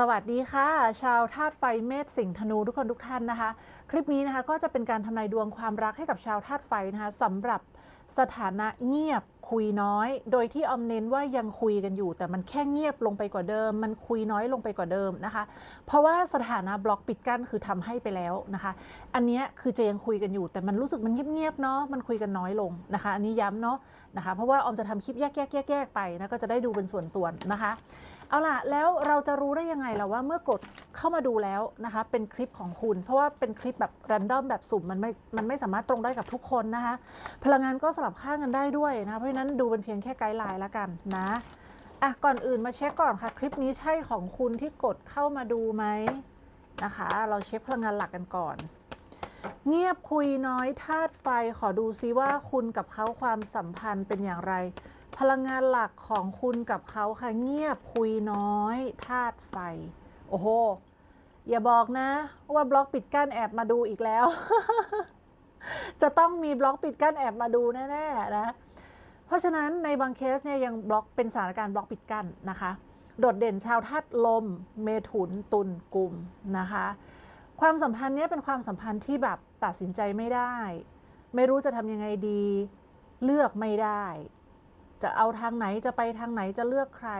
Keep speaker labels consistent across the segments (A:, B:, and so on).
A: สวัสดีค่ะ ชาวธาตุไฟเมษสิงห์ธนูทุกคนทุกท่านนะคะ คลิปนี้นะคะก็จะเป็นการทำนายดวงความรักให้กับชาวธาตุไฟนะคะสำหรับสถานะเงียบคุยน้อย โดยที่ออมเน้นว่ายังคุยกันอยู่ แต่มันแค่เงียบลงไปกว่าเดิม มันคุยน้อยลงไปกว่าเดิมนะคะ เพราะว่าสถานะบล็อกปิดกั้นคือทำให้ไปแล้วนะคะ อันนี้คือจะยังคุยกันอยู่ แต่มันรู้สึกมันเงียบๆเนาะมันคุยกันน้อยลงนะคะ อันนี้ย้ำเนาะนะคะ เพราะว่าออมจะทำคลิปแยกๆๆๆไปนะก็จะได้ดูเป็นส่วนๆนะคะ เอาล่ะ แล้วเราจะรู้ได้ยังไงล่ะว่าเมื่อกดเข้ามาดูแล้วนะคะ เป็นคลิปของคุณ เพราะว่าเป็นคลิปแบบรันดอมแบบสุ่มมันไม่มันไม่สามารถตรงได้กับทุกคนนะคะ พลังงานก็สลับข้างกันได้ด้วยนะคะเพราะฉะนั้นดูเป็นเพียงแค่ไกด์ไลน์แล้วกันนะอะก่อนอื่นมาเช็คก่อนค่ะ คลิปนี้ใช่ของคุณที่กดเข้ามาดูไหมนะคะ เราเช็คพลังงานหลักกันก่อน เงียบคุยน้อยธาตุไฟขอดูซิว่าคุณกับเขาความสัมพันธ์เป็นอย่างไร พลังงานหลักของคุณกับเขาค่ะเงียบคุยน้อยธาตุไฟ โอ้โห อย่าบอกนะ ว่าบล็อกปิดกั้นแอบมาดูอีกแล้ว จะต้องมีบล็อกปิดกั้นแอบมาดูแน่ๆนะ เพราะฉะนั้นในบางเคสเนี่ยยังบล็อกเป็นสถานการณ์บล็อกปิดกั้นนะคะ โดดเด่นชาวธาตุลม เมถุนตุลกลุ่มนะคะ ความสัมพันธ์เนี้ยเป็นความสัมพันธ์ที่แบบตัดสินใจไม่ได้ ไม่รู้จะทำยังไงดี เลือกไม่ได้ จะเอาทางไหนจะไปทางไหนจะเลือกใคร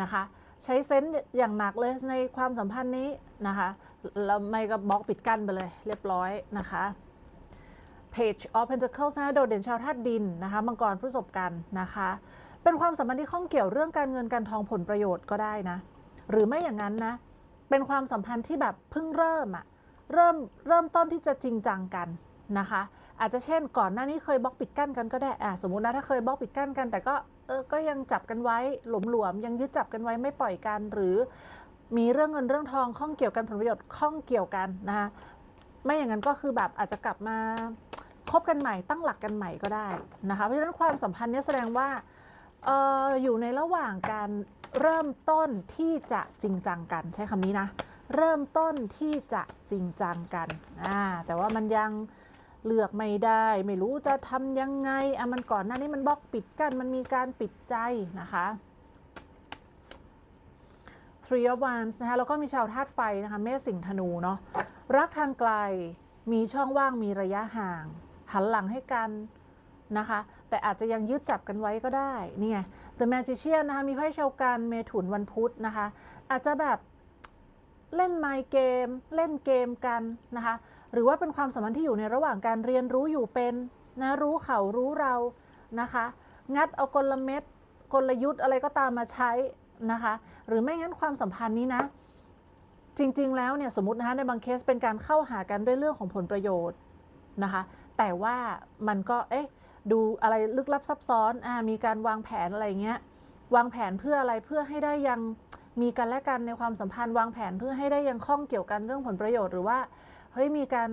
A: นะคะ ใช้เซนส์อย่างหนักเลยในความสัมพันธ์นี้นะคะแล้วไม่ก็บล็อกปิดกั้นไปเลยเรียบร้อยนะคะ Page of Pentacles นะโดดเด่นชาวธาตุดินนะคะมังกรพฤษภกันนะคะ เป็นความสัมพันธ์ที่ข้องเกี่ยวเรื่องการเงินการทองผลประโยชน์ก็ได้นะ หรือไม่อย่างนั้นนะ เป็นความสัมพันธ์ที่แบบเพิ่งเริ่มอะเริ่มเริ่มต้นที่จะจริงจังกัน นะคะ อาจจะเช่นก่อนหน้านี้เคยบล็อกปิดกั้นกันก็ได้อะสมมุตินะถ้าเคยบล็อกปิดกั้นกัน แต่ก็เออก็ยังจับกันไว้หลวมๆยังยึดจับกันไว้ไม่ปล่อยกันหรือมีเรื่องเงินเรื่องทองข้องเกี่ยวกันผลประโยชน์ข้องเกี่ยวกันนะคะไม่อย่างนั้นก็คือแบบอาจจะกลับมาคบกันใหม่ตั้งหลักกันใหม่ก็ได้นะคะ เพราะฉะนั้นความสัมพันธ์นี้แสดงว่าเอออยู่ในระหว่างการเริ่มต้นที่จะจริงจังกันใช้คำนี้นะ เริ่มต้นที่จะจริงจังกันอ่าแต่ว่ามันยัง เลือกไม่ได้ ไม่รู้จะทำยังไงอะมันก่อนหน้านี้มันบล็อกปิดกันมันมีการปิดใจนะคะ Three of Wands นะคะแล้วก็มีชาวธาตุไฟนะคะเมษสิงห์ธนูเนาะรักทางไกลมีช่องว่างมีระยะห่าง หันหลังให้กันนะคะ แต่อาจจะยังยึดจับกันไว้ก็ได้นี่ไง The Magician นะคะมีไพ่ชาวกันเมถุนวันพุธนะคะ อาจจะแบบเล่นไมค์เกม เล่นเกมกันนะคะ หรือว่าเป็นความสัมพันธ์ที่อยู่ในระหว่างการเรียนรู้อยู่เป็นนะรู้เขารู้เรานะคะ งัดเอากลเม็ดกลยุทธ์อะไรก็ตามมาใช้นะคะ หรือไม่งั้นความสัมพันธ์นี้นะ จริง ๆ แล้วเนี่ยสมมตินะคะในบางเคสเป็นการเข้าหากันด้วยเรื่องของผลประโยชน์นะคะ แต่ว่ามันก็เอ๊ะดูอะไรลึกลับซับซ้อนอ่ามีการวางแผนอะไรเงี้ยวางแผนเพื่ออะไรเพื่อให้ได้ยังมีกันและกันในความสัมพันธ์วางแผนเพื่อให้ได้ยังข้องเกี่ยวกันเรื่องผลประโยชน์หรือว่า เฮ้ยมีการ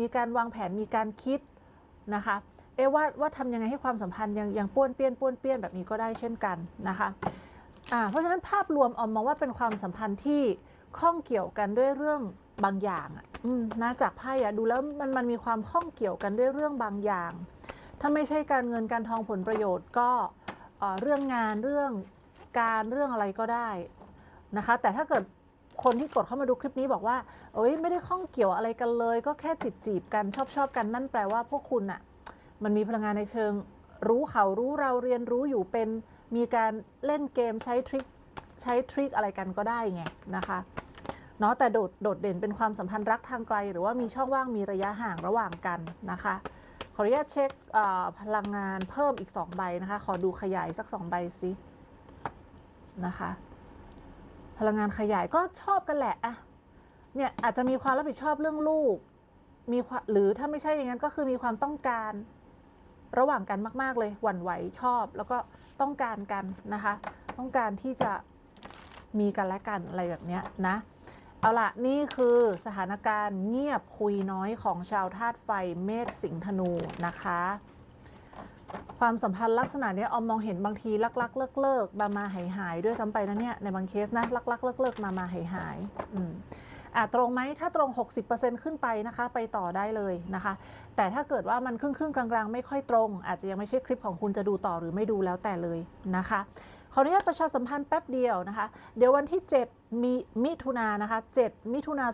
A: มีการวางแผนมีการคิดนะคะเอะว่าว่าทำยังไงให้ความสัมพันธ์ยังยังป้วนเปี้ยนป้วนเปี้ยนแบบนี้ก็ได้เช่นกันนะคะอ่าเพราะฉะนั้นภาพรวมออมมองว่าเป็นความสัมพันธ์ที่ข้องเกี่ยวกันด้วยเรื่องบางอย่างอะอืมนะจากไพ่อะดูแล้วมันมันมีความข้องเกี่ยวกันด้วยเรื่องบางอย่าง ถ้าไม่ใช่การเงินการทองผลประโยชน์ก็เรื่องงานเรื่องการเรื่องอะไรก็ได้นะคะ แต่ถ้าเกิด คนที่กดเข้ามาดูคลิปนี้บอกว่า เอ้ยไม่ได้ข้องเกี่ยวอะไรกันเลย ก็แค่จีบจีบกันชอบชอบกันนั่นแปลว่าพวกคุณอะมันมีพลังงานในเชิง รู้เขารู้เราเรียนรู้อยู่เป็นมีการเล่นเกมใช้ทริคใช้ทริคอะไรกันก็ได้ไงนะคะเนาะแต่โดดโดดเด่นเป็นความสัมพันธ์รักทางไกล หรือว่ามีช่องว่างมีระยะห่างระหว่างกันนะคะ ขออนุญาตเช็คพลังงานเพิ่มอีก 2 ใบนะคะ ขอดูขยายสัก 2 ใบสินะคะ พลังงานขยายก็ชอบกันแหละอะเนี่ยอาจจะมีความรับผิดชอบเรื่องลูก มีหรือถ้าไม่ใช่อย่างนั้นก็คือมีความต้องการระหว่างกันมาก ๆ เลยหวั่นไหวชอบ แล้วก็ต้องการกันนะคะ ต้องการที่จะมีกันและกันอะไรแบบเนี้ยนะ เอาละนี่คือสถานการณ์เงียบคุยน้อยของชาวธาตุไฟเมษสิงห์ธนูนะคะ ความสัมพันธ์ลักษณะนี้ออมมองเห็นบางทีลักลักเลิกเลิกมามาหายหายด้วยซ้ำไปนะเนี่ยในบางเคสนะลักลักเลิกเลิกมามาหายหายอืมอะตรงไหมถ้าตรง 60%ขึ้นไปนะคะ ไปต่อได้เลยนะคะ แต่ถ้าเกิดว่ามันครึ่งครึ่งกลางๆ ไม่ค่อยตรง อาจจะยังไม่ใช่คลิปของคุณจะดูต่อหรือไม่ดูแล้วแต่เลยนะคะ ขออนุญาตประชาสัมพันธ์แป๊บเดียวนะคะ เดี๋ยววันที่ 7 มีมิถุนานนะคะ 7 มิถุนา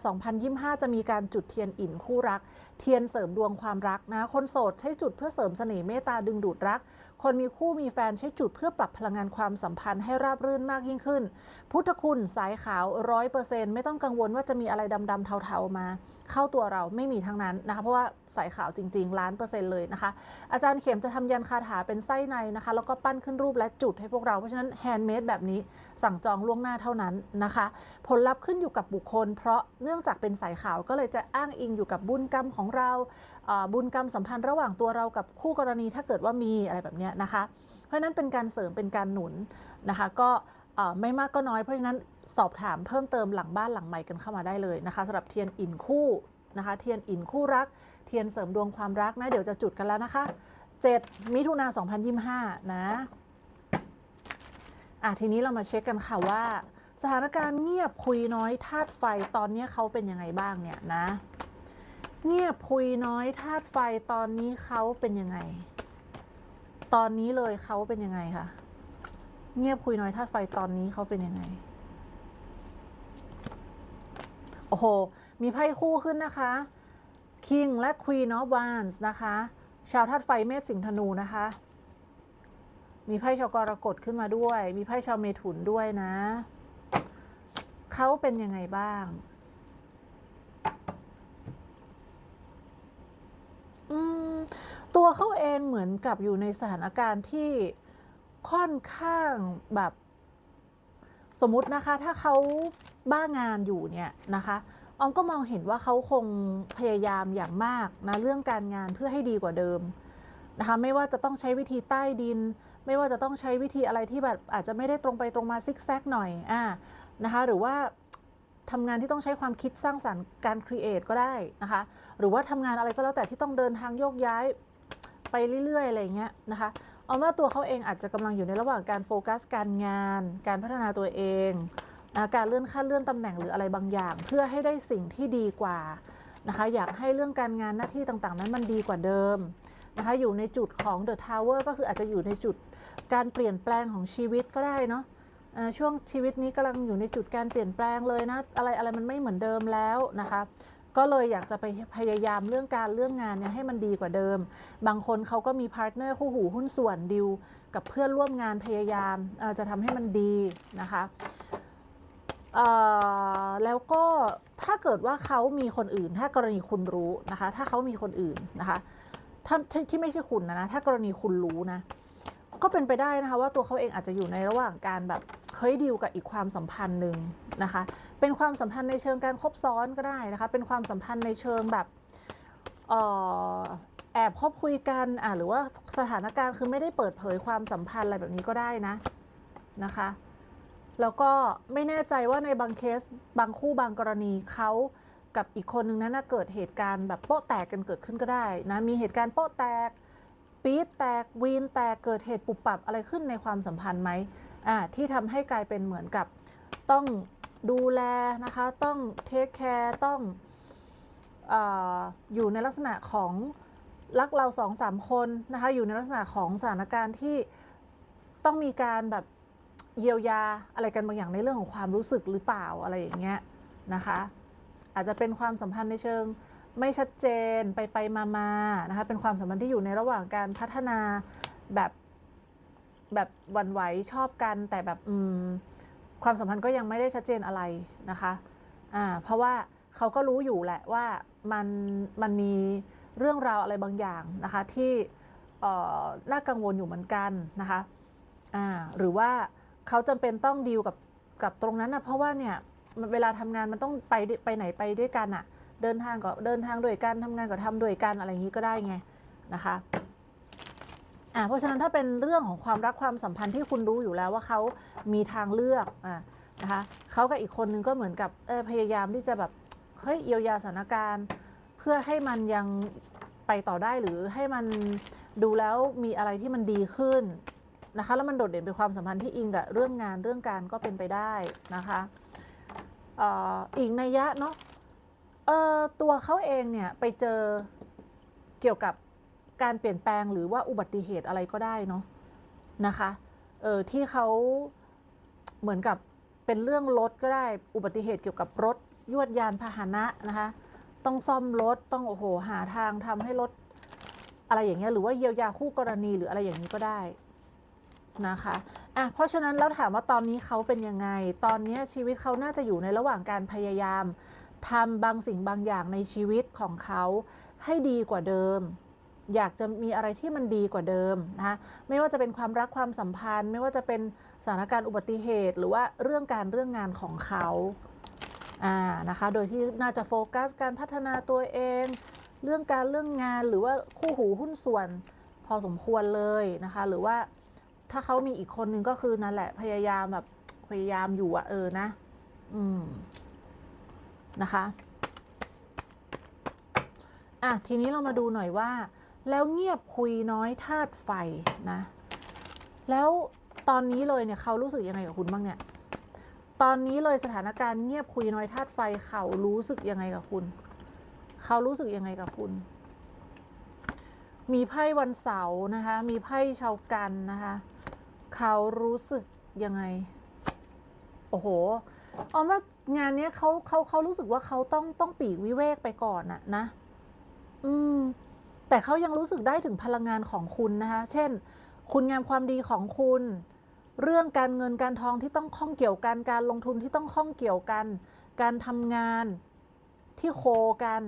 A: 2025 จะมีการจุดเทียนอินคู่รัก เทียนเสริมดวงความรักนะ คนโสดใช้จุดเพื่อเสริมเสน่ห์เมตตาดึงดูดรัก คนมีคู่มีแฟนใช้จุดเพื่อปรับพลังงานความสัมพันธ์ให้ราบรื่นมากยิ่งขึ้น พุทธคุณสายขาวร้อยเปอร์เซ็นต์ไม่ต้องกังวลว่าจะมีอะไรดำๆเทาๆมา เข้าตัวเราไม่มีทั้งนั้นนะคะ เพราะว่าสายขาวจริง ๆ ล้านเปอร์เซ็นต์เลยนะคะ อาจารย์เข็มจะทำยันคาถาเป็นไส้ในนะคะ แล้วก็ปั้นขึ้นรูปและจุดให้พวกเรา เพราะฉะนั้นแฮนด์เมดแบบนี้สั่งจองล่วงหน้าเท่านั้นนะคะ ผลลัพธ์ขึ้นอยู่กับบุคคล เพราะเนื่องจากเป็นสายขาวก็เลยจะอ้างอิงอยู่กับบุญกรรมของเราบุญกรรมสัมพันธ์ระหว่างตัวเรากับคู่กรณีถ้าเกิดว่ามีอะไรแบบเนี้ยนะคะ เพราะฉะนั้นเป็นการเสริมเป็นการหนุนนะคะ ก็ไม่มากก็น้อยเพราะฉะนั้นสอบถามเพิ่มเติมหลังบ้านหลังใหม่กันเข้ามาได้เลยนะคะสำหรับเทียนอินคู่นะคะเทียนอินคู่รัก เทียนเสริมดวงความรักนะ เดี๋ยวจะจุดกันแล้วนะคะ 7 มิถุนา2025 นะอะทีนี้เรามาเช็คกันค่ะว่า สถานการณ์เงียบคุยน้อยธาตุไฟตอนนี้เขาเป็นยังไงบ้างเนี่ยนะ เงียบคุยน้อยธาตุไฟตอนนี้เขาเป็นยังไง ตอนนี้เลยเขาเป็นยังไงคะเงียบคุยน้อยธาตุไฟตอนนี้เขาเป็นยังไง โอ้โห มีไพ่คู่ขึ้นนะคะ King และ Queen of Wands นะคะ ชาวธาตุไฟเมษสิงห์ธนูนะคะ มีไพ่ชาวกรกฎขึ้นมาด้วย มีไพ่ชาวเมถุนด้วยนะเขาเป็นยังไงบ้าง อืม ตัวเขาเองเหมือนกับอยู่ในสถานการณ์ที่ค่อนข้างแบบสมมตินะคะ ถ้าเขาบ้างานอยู่เนี่ยนะคะออมก็มองเห็นว่าเขาคงพยายามอย่างมากนะเรื่องการงานเพื่อให้ดีกว่าเดิมนะคะไม่ว่าจะต้องใช้วิธีใต้ดิน ไม่ว่าจะต้องใช้วิธีอะไรที่แบบอาจจะไม่ได้ตรงไปตรงมาซิกแซกหน่อยอ่านะคะหรือว่าทำงานที่ต้องใช้ความคิดสร้างสรรค์การครีเอทก็ได้นะคะหรือว่าทำงานอะไรก็แล้วแต่ที่ต้องเดินทางโยกย้าย ไปเรื่อยๆ อะไรเงี้ยนะคะเอาว่าตัวเขาเองอาจจะกำลังอยู่ในระหว่างการโฟกัสการงาน การพัฒนาตัวเองนะการเลื่อนขั้นเลื่อนตำแหน่งหรืออะไรบางอย่าง เพื่อให้ได้สิ่งที่ดีกว่านะคะอยากให้เรื่องการงานหน้าที่ต่างๆ นั้นมันดีกว่าเดิมนะคะอยู่ในจุดของ The Tower ก็คืออาจจะอยู่ในจุดการเปลี่ยนแปลงของชีวิตก็ได้เนาะช่วงชีวิตนี้กำลังอยู่ในจุดการเปลี่ยนแปลงเลยนะอะไรอะไรมันไม่เหมือนเดิมแล้วนะคะ ก็เลยอยากจะไปพยายามเรื่องการเรื่องงานเนี่ยให้มันดีกว่าเดิม บางคนเขาก็มีพาร์ทเนอร์คู่หูหุ้นส่วนดิวกับเพื่อนร่วมงานพยายามจะทำให้มันดีนะคะแล้วก็ถ้าเกิดว่าเขามีคนอื่น ถ้ากรณีคุณรู้นะคะ ถ้าเขามีคนอื่นนะคะถ้าที่ที่ไม่ใช่คุณนะนะถ้ากรณีคุณรู้นะ ก็เป็นไปได้นะคะว่าตัวเขาเองอาจจะอยู่ในระหว่างการแบบเฮ้ยดีลกับอีกความสัมพันธ์หนึ่งนะคะ เป็นความสัมพันธ์ในเชิงการคบซ้อนก็ได้นะคะ เป็นความสัมพันธ์ในเชิงแบบออแอบคบคุยกันอะหรือว่าสถานการณ์คือไม่ได้เปิดเผยความสัมพันธ์อะไรแบบนี้ก็ได้นะนะคะ แล้วก็ไม่แน่ใจว่าในบางเคสบางคู่บางกรณีเขากับอีกคนนึงนั้นเกิดเหตุการณ์แบบโป๊ะแตกกันเกิดขึ้นก็ได้นะมีเหตุการณ์โป๊ะแตก ปี๊ดแตกวีนแตกเกิดเหตุปุบปับอะไรขึ้นในความสัมพันธ์ไหมอ่าที่ทำให้กลายเป็นเหมือนกับต้องดูแลนะคะ ต้องเทคแคร์ต้องออยู่ในลักษณะของรักเราสองสามคนนะคะ อยู่ในลักษณะของสถานการณ์ที่ต้องมีการแบบเยียวยาอะไรกันบางอย่างในเรื่องของความรู้สึกหรือเปล่าอะไรอย่างเงี้ยนะคะ อาจจะเป็นความสัมพันธ์ในเชิง ไม่ชัดเจนไปไปมามานะคะเป็นความสัมพันธ์ที่อยู่ในระหว่างการพัฒนาแบบแบบวันไหวชอบกัน แต่แบบอืมความสัมพันธ์ก็ยังไม่ได้ชัดเจนอะไรนะคะอ่าเพราะว่าเขาก็รู้อยู่แหละว่ามันมันมีเรื่องราวอะไรบางอย่างนะคะที่เอ่อน่ากังวลอยู่เหมือนกันนะคะอ่าหรือว่าเขาจำเป็นต้องดีลกับกับตรงนั้นนะเพราะว่าเนี่ยเวลาทำงานมันต้องไปไปไหนไปด้วยกันอะ เดินทางก็เดินทางด้วยกันทำงานก็ทำด้วยกันอะไรอย่างนี้ก็ได้ไงนะคะอ่าเพราะฉะนั้นถ้าเป็นเรื่องของความรักความสัมพันธ์ที่คุณรู้อยู่แล้วว่าเขามีทางเลือกอ่านะคะเขากับอีกคนนึงก็เหมือนกับเออพยายามที่จะแบบเฮ้ยเยียวยาสถานการณ์ เพื่อให้มันยังไปต่อได้หรือให้มันดูแล้วมีอะไรที่มันดีขึ้นนะคะแล้วมันโดดเด่นเป็นความสัมพันธ์ที่อิงกับเรื่องงานเรื่องการก็เป็นไปได้นะคะอ่ออีกนัยยะเนาะ อ่อตัวเขาเองเนี่ยไปเจอเกี่ยวกับการเปลี่ยนแปลงหรือว่าอุบัติเหตุอะไรก็ได้เนาะนะคะเออที่เขาเหมือนกับเป็นเรื่องรถก็ได้อุบัติเหตุเกี่ยวกับรถยวดยานพาหนะนะคะ ต้องซ่อมรถต้องโอ้โหหาทางทำให้รถอะไรอย่างเงี้ยหรือว่าเยียวยาคู่กรณีหรืออะไรอย่างนี้ก็ได้นะคะอะเพราะฉะนั้นแล้วถามว่าตอนนี้เขาเป็นยังไง ตอนนี้ชีวิตเขาน่าจะอยู่ในระหว่างการพยายาม ทำบางสิ่งบางอย่างในชีวิตของเขาให้ดีกว่าเดิม อยากจะมีอะไรที่มันดีกว่าเดิมนะคะไม่ว่าจะเป็นความรักความสัมพันธ์ ไม่ว่าจะเป็นสถานการณ์อุบัติเหตุ หรือว่าเรื่องการเรื่องงานของเขาอ่านะคะ โดยที่น่าจะโฟกัสการพัฒนาตัวเอง เรื่องการเรื่องงานหรือว่าคู่หูหุ้นส่วนพอสมควรเลยนะคะ หรือว่าถ้าเขามีอีกคนนึงก็คือนั่นแหละพยายามแบบพยายามอยู่อะเออนะ อืม นะคะอะทีนี้เรามาดูหน่อยว่า แล้วเงียบคุยน้อยธาตุไฟนะ แล้วตอนนี้เลยเนี่ยเขารู้สึกยังไงกับคุณบ้างเนี่ย ตอนนี้เลยสถานการณ์เงียบคุยน้อยธาตุไฟเขารู้สึกยังไงกับคุณ เขารู้สึกยังไงกับคุณ มีไพ่วันเสาร์นะคะ มีไพ่ชาวกันนะคะ เขารู้สึกยังไง โอ้โหออมว่า งานเนี้ยเขาเขาเขารู้สึกว่าเขาต้องต้องปีกวิเวกไปก่อนอะนะ อืม แต่เขายังรู้สึกได้ถึงพลังงานของคุณนะคะ เช่น คุณงามความดีของคุณ เรื่องการเงินการทองที่ต้องข้องเกี่ยวกัน การลงทุนที่ต้องข้องเกี่ยวกัน การทำงานที่โคกัน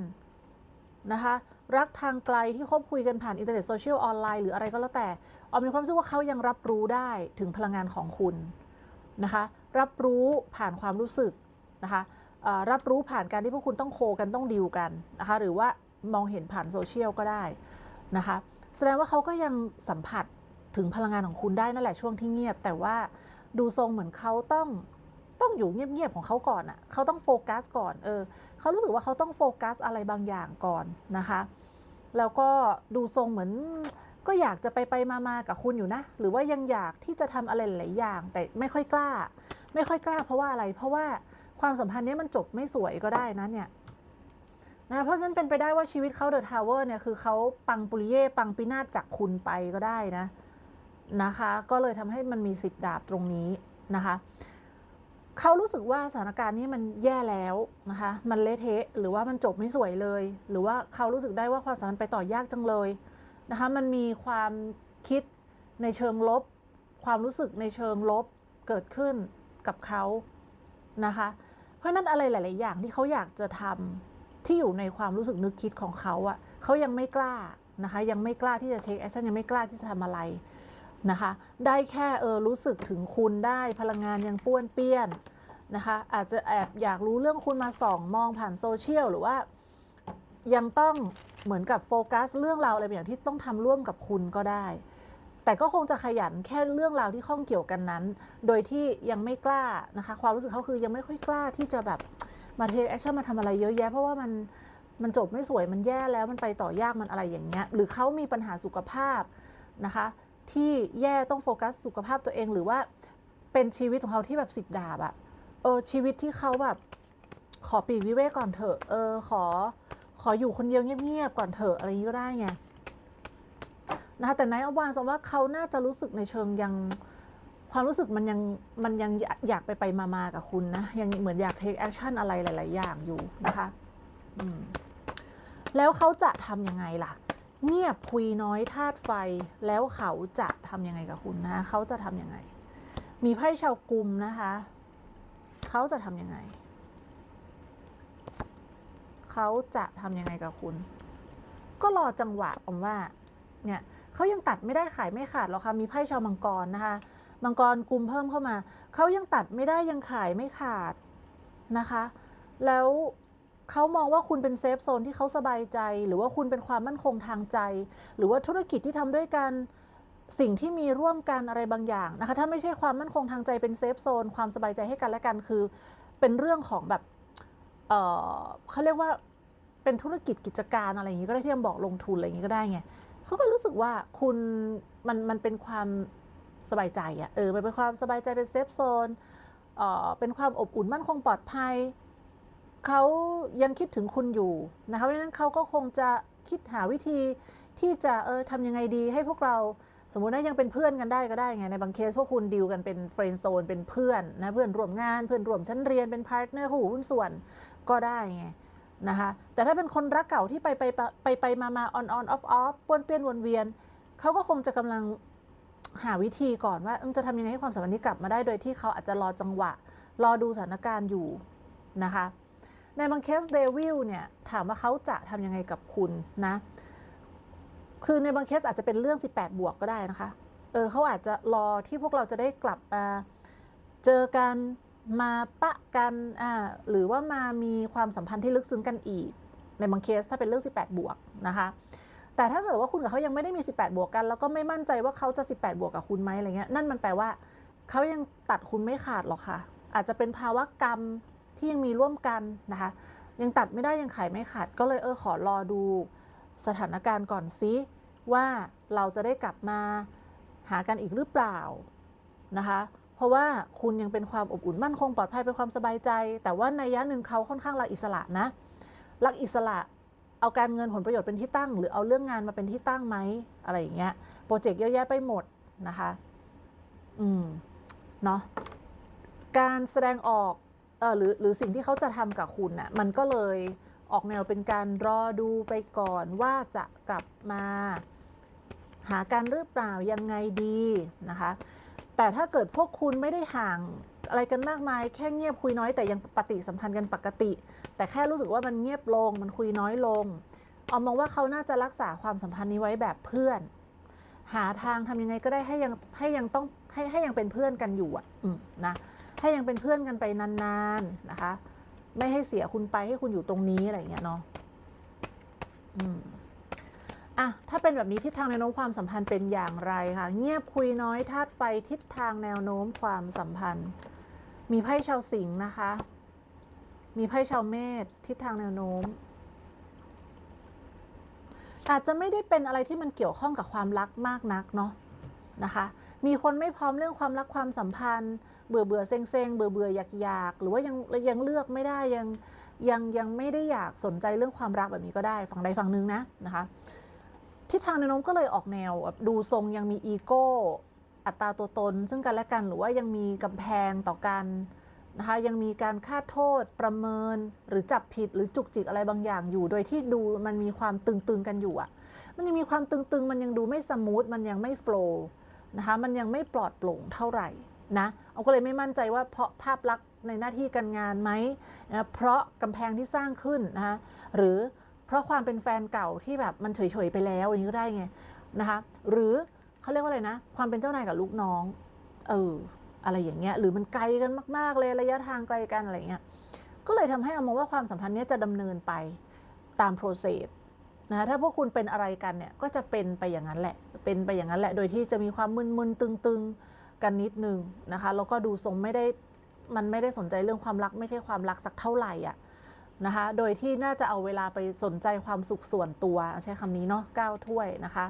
A: นะคะ รักทางไกลที่คบคุยกันผ่านอินเทอร์เน็ตโซเชียลออนไลน์หรืออะไรก็แล้วแต่ออมมีความรู้สึกว่าเขายังรับรู้ได้ถึงพลังงานของคุณนะคะ รับรู้ผ่านความรู้สึก นะคะรับรู้ผ่านการที่พวกคุณต้องโคกันต้องดีลกันนะคะหรือว่ามองเห็นผ่านโซเชียลก็ได้นะคะแสดงว่าเขาก็ยังสัมผัสถึงพลังงานของคุณได้นั่นแหละช่วงที่เงียบ แต่ว่าดูทรงเหมือนเขาต้องต้องอยู่เงียบๆของเขาก่อนอะ่ะเขาต้องโฟกัสก่อนเออเขารู้สึกว่าเขาต้องโฟกัสอะไรบางอย่างก่อนนะคะแล้วก็ดูทรงเหมือนก็อยากจะไปไปมามากับคุณอยู่นะ หรือว่ายังอยากที่จะทำอะไรหลายอย่าง แต่ไม่ค่อยกล้า ไม่ค่อยกล้าเพราะว่าอะไร เพราะว่า ความสัมพันธ์นี้มันจบไม่สวยก็ได้นะเนี่ยนะเพราะฉะนั้นเป็นไปได้ว่าชีวิตเขาเดอะทาวเวอร์เนี่ยคือเขาปังปุริเย่ปังปินาศจากคุณไปก็ได้นะนะคะ ก็เลยทำให้มันมีสิบดาบตรงนี้นะคะเขารู้สึกว่าสถานการณ์นี้มันแย่แล้วนะคะ มันเละเทะหรือว่ามันจบไม่สวยเลย หรือว่าเขารู้สึกได้ว่าความสัมพันธ์ไปต่อยากจังเลยนะคะ มันมีความคิดในเชิงลบ ความรู้สึกในเชิงลบเกิดขึ้นกับเขานะคะ เพราะนั้นอะไรหลาย ๆ อย่างที่เขาอยากจะทำที่อยู่ในความรู้สึกนึกคิดของเขาอะเขายังไม่กล้านะคะ ยังไม่กล้าที่จะ take action ยังไม่กล้าที่จะทำอะไรนะคะ ได้แค่เออรู้สึกถึงคุณได้พลังงานยังป้วนเปี้ยนนะคะ อาจจะแอบอยากรู้เรื่องคุณมาส่องมองผ่านโซเชียลหรือว่ายังต้องเหมือนกับโฟกัสเรื่องราวอะไรบางอย่างที่ต้องทำร่วมกับคุณก็ได้ แต่ก็คงจะขยันแค่เรื่องราวที่ข้องเกี่ยวกันนั้น โดยที่ยังไม่กล้านะคะ ความรู้สึกเขาคือยังไม่ค่อยกล้าที่จะแบบมาเทคแอคชั่นมาทำอะไรเยอะแยะ เพราะว่ามันมันจบไม่สวยมันแย่แล้วมันไปต่อยากมันอะไรอย่างเงี้ย หรือเขามีปัญหาสุขภาพนะคะ ที่แย่ต้องโฟกัสสุขภาพตัวเองหรือว่าเป็นชีวิตของเขาที่แบบสิบดาบอะเออชีวิตที่เขาแบบขอปีกวิเวกก่อนเถอะเออขอขออยู่คนเดียวเงียบๆก่อนเถอะอะไรอย่างนี้ก็ได้ไง นะคะแต่นายอวานสมว่าเขาน่าจะรู้สึกในเชิงยังความรู้สึกมันยังมันยังอยากไปไปมามากับคุณนะ ยังเหมือนอยาก take action อะไรหลาย ๆ อย่างอยู่นะคะแล้วเขาจะทำยังไงล่ะ เงียบคุยน้อยธาตุไฟ แล้วเขาจะทำยังไงกับคุณนะเขาจะทำยังไง มีไพ่ชาวกลุ่มนะคะเขาจะทำยังไงเขาจะทำยังไงกับคุณ ก็รอจังหวะผมว่าเนี่ย เขายังตัดไม่ได้ขายไม่ขาดหรอกค่ะมีไพ่ชาวมังกรนะคะมังกรกลุ่มเพิ่มเข้ามาเขายังตัดไม่ได้ยังขายไม่ขาดนะคะ แล้วเขามองว่าคุณเป็นเซฟโซนที่เขาสบายใจ หรือว่าคุณเป็นความมั่นคงทางใจ หรือว่าธุรกิจที่ทำด้วยกันสิ่งที่มีร่วมกันอะไรบางอย่างนะคะ ถ้าไม่ใช่ความมั่นคงทางใจเป็นเซฟโซนความสบายใจให้กันและกันคือเป็นเรื่องของแบบเเขาเรียกว่าเป็นธุรกิจกิจการอะไรอย่างนี้ก็ได้ที่ยังบอกลงทุนอะไรอย่างนี้ก็ได้ไง เขาก็รู้สึกว่าคุณมันมันเป็นความสบายใจอะเออมันเป็นความสบายใจเป็นเซฟโซนเอ่อเป็นความอบอุ่นมั่นคงปลอดภัยเขายังคิดถึงคุณอยู่นะคะเพราะฉะนั้นเขาก็คงจะคิดหาวิธีที่จะเออทำยังไงดีให้พวกเราสมมุติว่ายังเป็นเพื่อนกันได้ก็ได้ไงในบางเคสพวกคุณดีลกันเป็นเฟรนด์โซนเป็นเพื่อนนะเพื่อนร่วมงานเพื่อนร่วมชั้นเรียนเป็นพาร์ทเนอร์คู่หุ้นส่วนก็ได้ไง นะคะแต่ถ้าเป็นคนรักเก่าที่ไปไปไปไปมามาออนออนออฟออฟป้วนเปี้ยนวนเวียนเขาก็คงจะกำลังหาวิธีก่อนว่าจะทำยังไงให้ความสัมพันธ์นี้กลับมาได้โดยที่เขาอาจจะรอจังหวะ รอดูสถานการณ์อยู่นะคะในบางเคสเดวิลเนี่ยถามว่าเขาจะทำยังไงกับคุณนะคือในบางเคสอาจจะเป็นเรื่อง 18 บวกก็ได้นะคะ เออเขาอาจจะรอที่พวกเราจะได้กลับมาเจอกัน มาปะกันอ่าหรือว่ามามีความสัมพันธ์ที่ลึกซึ้งกันอีก ในบางเคสถ้าเป็นเรื่อง 18 บวกนะคะแต่ถ้าเกิดว่าคุณกับเขายังไม่ได้มี 18 บวกกัน แล้วก็ไม่มั่นใจว่าเขาจะ 18 บวกกับคุณไหมอะไรเงี้ยนั่นมันแปลว่าเขายังตัดคุณไม่ขาดหรอกค่ะ อาจจะเป็นภาวะกรรมที่ยังมีร่วมกันนะคะ ยังตัดไม่ได้ยังขายไม่ขาด ก็เลยเออขอรอดูสถานการณ์ก่อนซิว่าเราจะได้กลับมาหากันอีกหรือเปล่านะคะ ราะว่าคุณยังเป็นความอบอุ่นมั่นคงปลอดภัยเป็นความสบายใจ แต่ว่าในยะหนึ่งเขาค่อนข้างรักอิสระนะรักอิสระเอาการเงินผลประโยชน์เป็นที่ตั้ง หรือเอาเรื่องงานมาเป็นที่ตั้งไหมอะไรอย่างเงี้ยโปรเจกต์เยอะแยะไปหมดนะคะ อืมเนาะการแสดงออกเออหรือหรือสิ่งที่เขาจะทำกับคุณน่ะมันก็เลยออกแนวเป็นการรอดูไปก่อนว่าจะกลับมา หากันหรือเปล่ายังไงดีนะคะ แต่ถ้าเกิดพวกคุณไม่ได้ห่างอะไรกันมากมายแค่เงียบคุยน้อยแต่ยังปฏิสัมพันธ์กันปกติ แต่แค่รู้สึกว่ามันเงียบลง มันคุยน้อยลงออมมองว่าเขาน่าจะรักษาความสัมพันธ์นี้ไว้แบบเพื่อน หาทางทำยังไงก็ได้ให้ยังให้ยังต้องให้ให้ยังเป็นเพื่อนกันอยู่อะนะให้ยังเป็นเพื่อนกันไปนานๆนะคะ ไม่ให้เสียคุณไปให้คุณอยู่ตรงนี้อะไรอย่างเงี้ยเนาะอืม อะถ้าเป็นแบบนี้ทิศทางแนวโน้มความสัมพันธ์เป็นอย่างไรคะเงียบคุยน้อยธาตุไฟทิศทางแนวโน้มความสัมพันธ์ มีไพ่ชาวสิงห์นะคะ มีไพ่ชาวเมษทิศทางแนวโน้ม อาจจะไม่ได้เป็นอะไรที่มันเกี่ยวข้องกับความรักมากนักเนาะนะคะ มีคนไม่พร้อมเรื่องความรักความสัมพันธ์ เบื่อเบื่อเซ็งเซ็งเบื่อเบื่ออยากอยากหรือว่ายังยังเลือกไม่ได้ยังยังยังไม่ได้อยากสนใจเรื่องความรักแบบนี้ก็ได้ฝั่งใดฝั่งหนึ่งนะนะคะ ทิศทางแนวโน้มก็เลยออกแนวแบบดูทรงยังมีอีโก้อัตราตัวตน ซึ่งกันและกันหรือว่ายังมีกำแพงต่อกันนะคะยังมีการคาดโทษประเมินหรือจับผิดหรือจุกจิกอะไรบางอย่างอยู่ โดยที่ดูมันมีความตึงๆกันอยู่อะมันยังมีความตึงๆ มันยังดูไม่สมูทมันยังไม่โฟล์นะคะมันยังไม่ปลอดโปร่งเท่าไหร่นะเอาก็เลยไม่มั่นใจว่าเพราะภาพลักษณ์ในหน้าที่การงานไหมนะเพราะกำแพงที่สร้างขึ้นนะคะหรือ ราะความเป็นแฟนเก่าที่แบบมันเฉยๆไปแล้วอย่างนี้ก็ได้ไงนะคะหรือเขาเรียกว่าอะไรนะ ความเป็นเจ้านายกับลูกน้องเอออะไรอย่างเงี้ยหรือมันไกลกันมาก ๆ เลยระยะทางไกลกันอะไรเงี้ยก็เลยทำให้อามองว่าความสัมพันธ์นี้จะดำเนินไปตามโปรเซสนะคะถ้าพวกคุณเป็นอะไรกันเนี่ยก็จะเป็นไปอย่างนั้นแหละ เป็นไปอย่างนั้นแหละ โดยที่จะมีความมึนๆตึงๆกันนิดนึงนะคะแล้วก็ดูทรงไม่ได้มันไม่ได้สนใจเรื่องความรักไม่ใช่ความรักสักเท่าไหร่อะ นะคะ โดยที่น่าจะเอาเวลาไปสนใจความสุขส่วนตัว ใช้คำนี้เนาะก้าวถ้วยนะคะ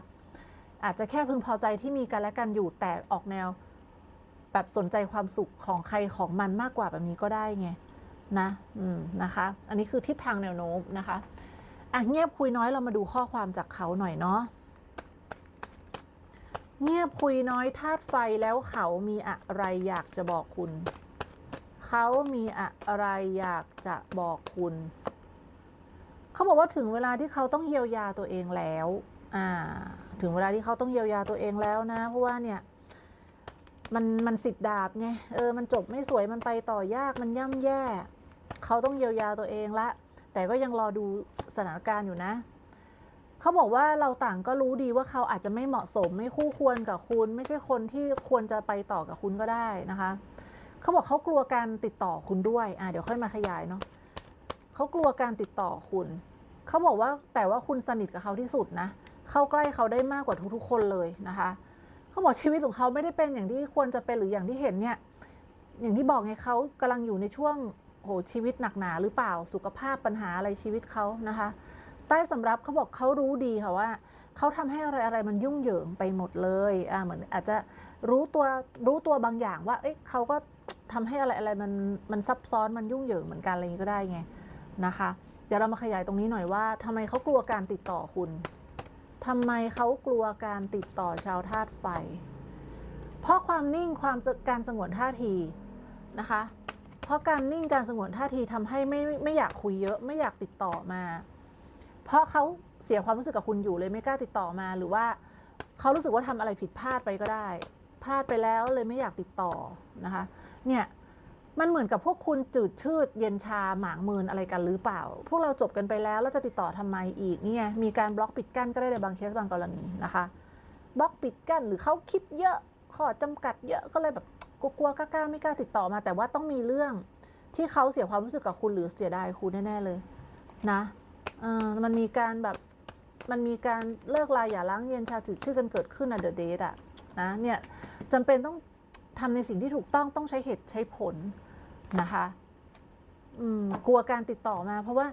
A: อาจจะแค่พึงพอใจที่มีกันและกันอยู่แต่ออกแนว แบบสนใจความสุขของใครของมันมากกว่าแบบนี้ก็ได้ไงนะอืมนะคะ อันนี้คือทิศทางแนวโน้มนะคะอะเงียบคุยน้อยเรามาดูข้อความจากเขาหน่อยเนาะเงียบคุยน้อยธาตุไฟแล้วเขามีอะไรอยากจะบอกคุณ เขามีอะไรอยากจะบอกคุณ เขาบอกว่าถึงเวลาที่เขาต้องเยียวยาตัวเองแล้ว อ่า ถึงเวลาที่เขาต้องเยียวยาตัวเองแล้วนะ เพราะว่าเนี่ย มันมันสิบดาบไง เออ มันจบไม่สวย มันไปต่อยาก มันย่ำแย่ เขาต้องเยียวยาตัวเองละ แต่ก็ยังรอดูสถานการณ์อยู่นะเขาบอกว่าเราต่างก็รู้ดีว่าเขาอาจจะไม่เหมาะสมไม่คู่ควรกับคุณ ไม่ใช่คนที่ควรจะไปต่อกับคุณก็ได้นะคะ เขาบอกเขากลัวการติดต่อคุณด้วย อ่าเดี๋ยวค่อยมาขยายเนาะเขากลัวการติดต่อคุณ เขาบอกว่าแต่ว่าคุณสนิทกับเขาที่สุดนะ เข้าใกล้เขาได้มากกว่าทุกๆ คนเลยนะคะ เขาบอกชีวิตของเขาไม่ได้เป็นอย่างที่ควรจะเป็นหรืออย่างที่เห็นเนี่ย อย่างที่บอกไงเขากำลังอยู่ในช่วงโหชีวิตหนักหนาหรือเปล่า สุขภาพปัญหาอะไรชีวิตเขานะคะ ใต้สำรับเขาบอกเขารู้ดีค่ะว่าเขาทำให้อะไรอะไรมันยุ่งเหยิงไปหมดเลย อ่าเหมือนอาจจะรู้ตัวรู้ตัวบางอย่างว่า เอ๊ะเขาก็ ทำให้อะไรอะไรมันมันซับซ้อนมันยุ่งเหยิงเหมือนกันอะไรอย่างนี้ก็ได้ไงนะคะ เดี๋ยวเรามาขยายตรงนี้หน่อยว่าทำไมเขากลัวการติดต่อคุณทำไมเขากลัวการติดต่อชาวธาตุไฟ เพราะความนิ่งความการสงวนท่าทีนะคะ เพราะการนิ่งการสงวนท่าทีทำให้ไม่ไม่อยากคุยเยอะไม่อยากติดต่อมา เพราะเขาเสียความรู้สึกกับคุณอยู่เลยไม่กล้าติดต่อมาหรือว่าเขารู้สึกว่าทำอะไรผิดพลาดไปก็ได้ พลาดไปแล้วเลยไม่อยากติดต่อนะคะ เนี่ยมันเหมือนกับพวกคุณจืดชืดเย็นชาหมางมืนอะไรกันหรือเปล่า พวกเราจบกันไปแล้วแล้วจะติดต่อทำไมอีกเนี่ยมีการบล็อกปิดกั้นก็ได้ในบางเคสบางกรณีนะคะบล็อกปิดกั้นหรือเขาคิดเยอะข้อจำกัดเยอะก็เลยแบบกลัวๆกล้าๆไม่กล้าติดต่อมา แต่ว่าต้องมีเรื่องที่เขาเสียความรู้สึกกับคุณหรือเสียดายคุณแน่ๆเลยนะเออมันมีการแบบมันมีการเลิกลาอย่าล้างเย็นชาจืดชื่อกันเกิดขึ้นอะเดอะเดทอะนะเนี่ยจำเป็นต้อง ทำในสิ่งที่ถูกต้องต้องใช้เหตุใช้ผลนะคะกลัวการติดต่อมา เพราะว่า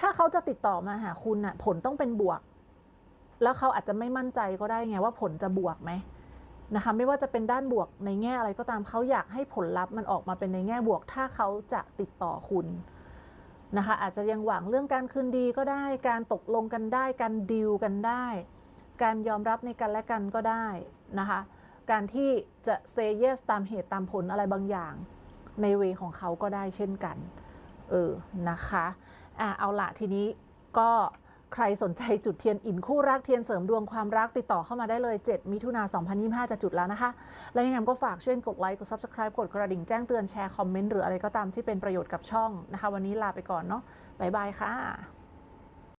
A: ถ้าเขาจะติดต่อมาหาคุณอะผลต้องเป็นบวก แล้วเขาอาจจะไม่มั่นใจก็ได้ไงว่าผลจะบวกไหมนะคะ ไม่ว่าจะเป็นด้านบวกในแง่อะไรก็ตามเขาอยากให้ผลลัพธ์มันออกมาเป็นในแง่บวก ถ้าเขาจะติดต่อคุณนะคะ อาจจะยังหวังเรื่องการคืนดีก็ได้ การตกลงกันได้ การดีลกันได้ การยอมรับในกันและกันก็ได้นะคะ การที่จะเซเยสตามเหตุตามผลอะไรบางอย่าง ในเวของเขาก็ได้เช่นกัน เออ นะคะอะเอาละทีนี้ก็ใครสนใจจุดเทียนอินคู่รักเทียนเสริมดวงความรักติดต่อเข้ามาได้เลย 7 มิถุนา2025 จะจุดแล้วนะคะ และยังไงก็ฝากช่วยกดไลค์ กด Subscribe กดกระดิ่งแจ้งเตือนแชร์คอมเมนต์หรืออะไรก็ตามที่เป็นประโยชน์กับช่องนะคะ วันนี้ลาไปก่อนเนาะบ๊ายบายค่ะ